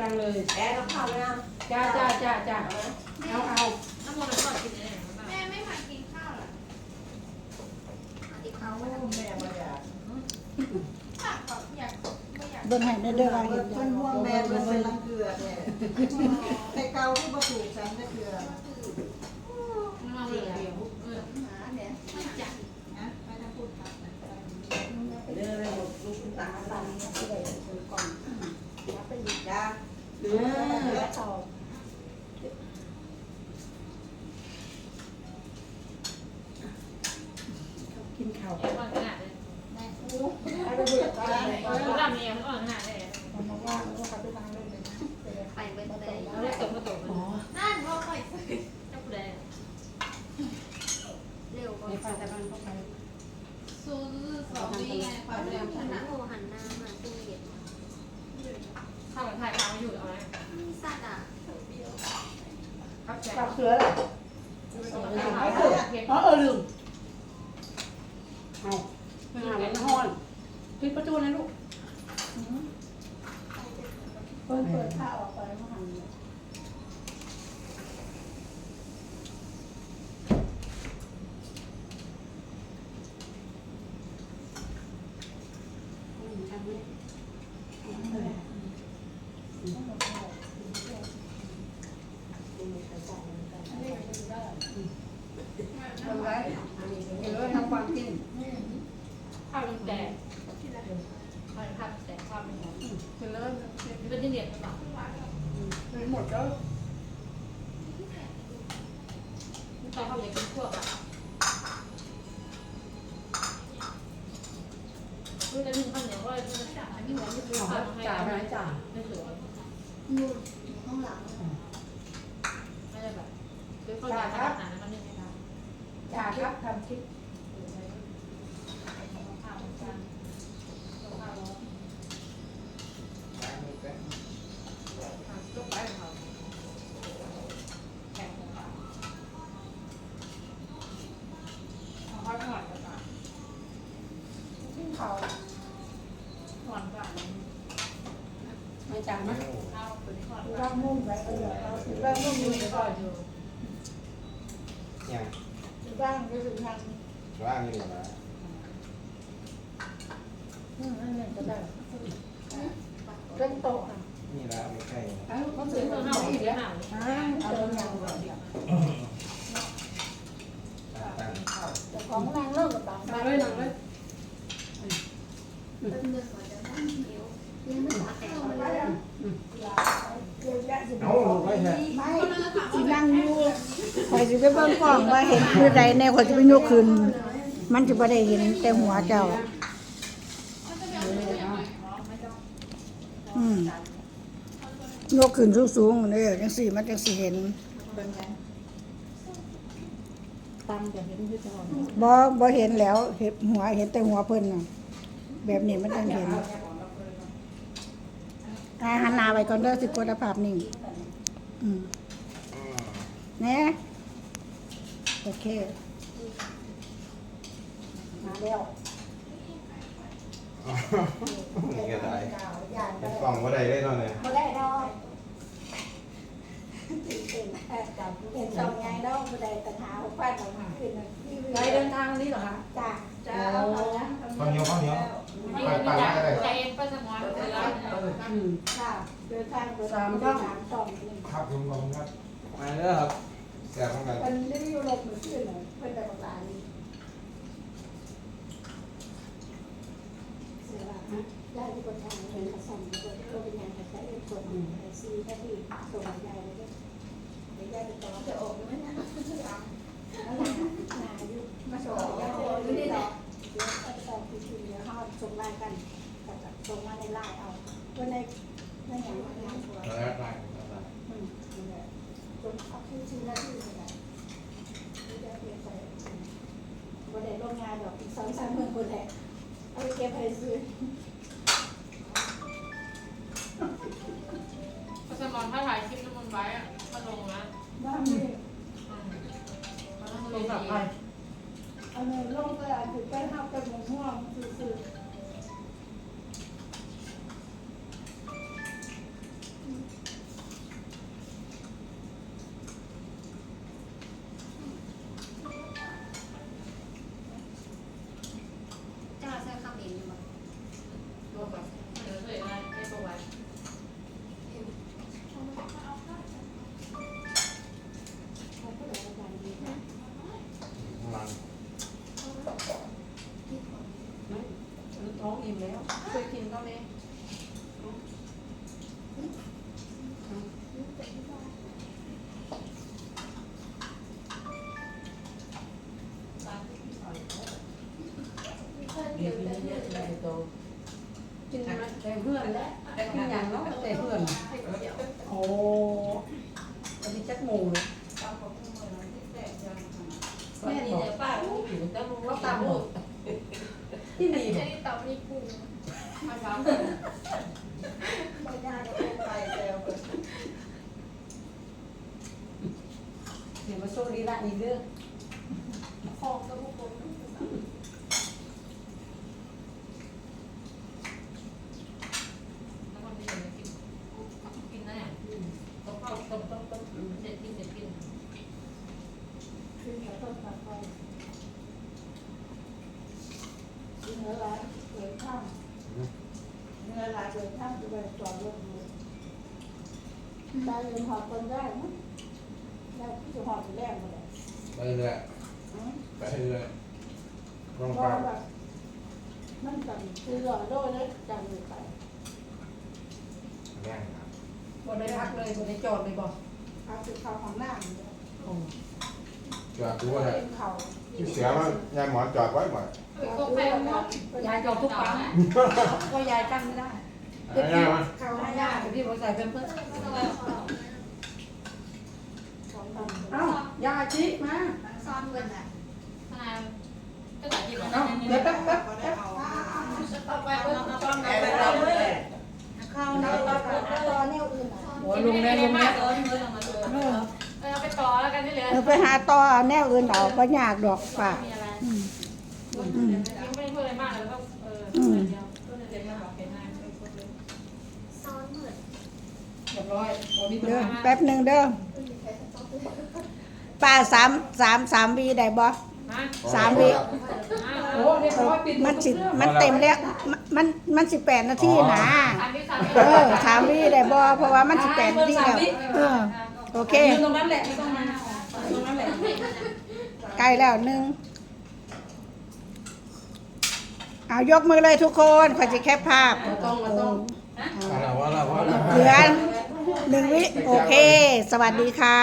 ดังๆเลยแอร์กับข้าวไหมนะจ้าจ้าจ้าจ้าเอาเอาน้ำมันก่อนกินเลยแม่ไม่มากินข้าวเหรออีกเขาแม่มาอยากอยากแบบอยากไม่อยากเบิ่งให้ได้เด้อว่าเห็นเพิ่นห่วงแม่เพิ่นเป็นลังเกลือเนี่ยแต่เก่าที่บ่ถูกฉันก็เกลือน้ำมันเหลือเดียวเออหาเนี่ยไม่จัดนะไปทางพูดครับเด้อเลยลูกลูกตาตา กินข้าวเดี๋ยวก่อนขนาดเลยให้ระเบิดตาเลยกูดำเนี่ยมันอ่อนขนาดเลยมันมาว่างแล้วก็ขับไปทางเล่นเลยนะไปไปแต่แล้วได้ตกมาตกอ๋อนั่นพ่อไปซื้อเจ้าผู้ใดเร็วกว่าในฝ่ายแต่บ้านเข้าไปซูสองวีไงความเร็วชนะ โอ้หันหน้ามาตู้เย็น ข้าวถ่ายพามาอยู่เอาไหม สัตว์อะ ครับแจ๊ปลาเสือล่ะเอาเถอะเก็บอ๋อเออลืมเอาหามันห้อนปิดประตูนะลูกเปิดเปิดผ้าออกไปเมื่อหันเนี่ยอืมทำเลยเออ ทำไรเดี๋ยวทำความจริงข้าวมันแตกข้าวข้าวแตกข้าวเป็นหอมคือเริ่มเป็นที่เดียดหรือเปล่าหมดแล้วตอนเขาอยากกินพวกอะรู้แต่นึ่งข้าวเหนียวว่ามันจ่าไม่เหมือนที่ข้าวให้จ่าไหมจ่าไม่สวยนู่นข้างหลังไม่ได้แบบ คือข้าวจ่าขนาดนั้นมันนึ่งไม่ได้จ่าครับทำคลิปข้าวจานข้าวร้อนก็ไปของเขาแข่งของเขาเอาข้าวหน่อยก่อนขึ้นเขาหวานกว่าไม่จ่าไหมเอาตัวนี้ก่อนร่างมุ่งไปเออเราร่างมุ่งอยู่ก่อนอยู่ ยังร่างก็คือทางว่างอยู่นะอืมนั่นก็ได้เรื่องโต๊ะอะนี่แล้วไม่ใช่อ้าวเขาซื้ซื้ออตัวมาเน่าอีอีกกแล้แล้ววอ้าวเอาตัวอย่างก่อนตั้งแต่ของนางเลิกกับต่างนางเลยนางเลย เป็นเงินก่อนจะนั่งเหนียวยังไม่ตัดแต่งเลย เอาไม่ใช่ไม่สินั่งอยู่ข่อยสิไปเบิ่งกล้องว่าเห็นคือใดแน่ข่อยสิไปยกขึ้น มันสิบ่ได้เห็นแต่หัวเจ้า อืมยกขึ้นสูงๆเด้อจังซี่มันจังสิเห็นตามจะเห็นที่ตลอบ่บ่เห็นแล้วเห็นหัวเห็นแต่หัวเพิ่นน่ะแบบนี้มันจังเห็นอาหันหน้าไว้ก่อนเด้อสิกดภาพนิ่ง อืมแน่โอเค มาแล้วนี่ก็ได้เป็นกล่องว่าได้ได้ตอนนี้บ่ได้ดอกเห็นสองไงดอกบ่ได้ตัญหาของฟันออกมาขึ้นน่ะที่ไปเดินทางนี้เหรอคะจ้าจ้าเอาละข้าวเหนียวข้าวเหนียวนี่ก็มีใจใจเย็นไปสมองเลยแล้วอืมค่ะเดินทางไปสามสามสองนี่ ครับผมลงครับมาเด้อครับแซ่บเหมือนกันมันรีวิวรถมือขึ้นเลยเพิ่นได้บอกหลานเสียว่าฮะได้ที่คนทางเป็นกระสันก็ก็เป็นงานกระจายส่วนซีก็ที่ส่งยายเลยเดี๋ยวยายจะต่อจะออกไหมนะแล้วหลานหลานอยู่มาส่งยายอยู่นี่แหละเดี๋ยวก็จะต่อทีทีเดี๋ยวเขาส่งไลน์กันกับส่งมาในไลน์เอาวันในใน ไปบ่ได้โรงงานดอกอีกสองสามหมื่นคนแหละเอาไปเก็บไปซื้อสมองถ้าถ่ายคลิปน้ำมันไว้อะมาลงนะบ้านนี่มันต้องลงกับใคร เอาเงินลงไปอะถือไปห้าไปหมงม่วงซื้อๆ ต่เพื่อนแล้วกินอย่างเนาะแต่เพื่อน โอ้อันนี้จักหมูเลยแม่นี่เดี๋ยวป้าลูกอยู่แต่รู้ว่าตามมหมมดที่นี่จะได้ตอบมีปูมาเช้าไม่ได้ก็เป็นไปแล้วเดี๋ยวมาโชว์ลีลาอีกเรื่องคองกับพวกผม แล้วคนที่อยู่ในกินกินนะเนี่ยต้องเข้าต้มต้มต้มเสร็จกินเสร็จกิน ขึ้นกับต้นตะไคร้เนื้อร้านเกิดข้ามเนื้อร้านเกิดข้ามจะ ไปจอดรถดูได้เงินหอดคนได้มั้งได้จะหอดแรกมาเลยไปเรื่อยไปเรื่อยลองพฟัองแบบมันจังคือหล่อโดยแล้วจังเลยไปแม่งครับบ่ได้พักเลยบ่ได้จอดเลยบอกเอาคือเขาของหน้ามันเลยโอ้จอดดูว่าอะไรเป็นเขาที่เสียว่ายายหมอนจอดไว้หมดก็ไปเอาหมดยายจอดทุกปั๊มก็ยายกั้นไม่ได้ ไอ้ย่ามาเขาไม่ให้ได้ได้ที่ผมใส่เป็นเพื่อนของตำเอ้ายาชิมาซ้อนเงินอะทนายก็ตัดกินเอ้าเดี๋ยวแป๊บแป๊บแป๊บต่อไปก็ต้องแอบไปรับเลยเข้าในตอนแนวอื่นอะโอ้ยลุงแม่ลุงแม่เออเงินออกมาเลยเออเอาไปต่อแล้วกันที่เหลือเออไปหาต่อแนวอื่นเอาก็ยากดอกป่ามีอะไร เด้อหาแป๊บหนึ่งเด้อป้าสามสามสามวีได้บ่ฮะสามวิโอ้เรียบร้อยปิดมันสิมันเต็มแล้วมันมันมันสิบแปดนาทีนะสามที่สามเออสามวีได้บ่เพราะว่ามันสิบแปดนาทีแล้วเออโอเคยืนตรงนั้นแหละไม่ต้องมาตรงนั้นแหละใกล้แล้วหนึ่งเอายกมือเลยทุกคนขอจะแคปภาพมาต้องมาต้องว่าแล้วว่าแล้วว่าแล้วเหลือ หนึ่งวิ โอเค สวัสดีค่ะ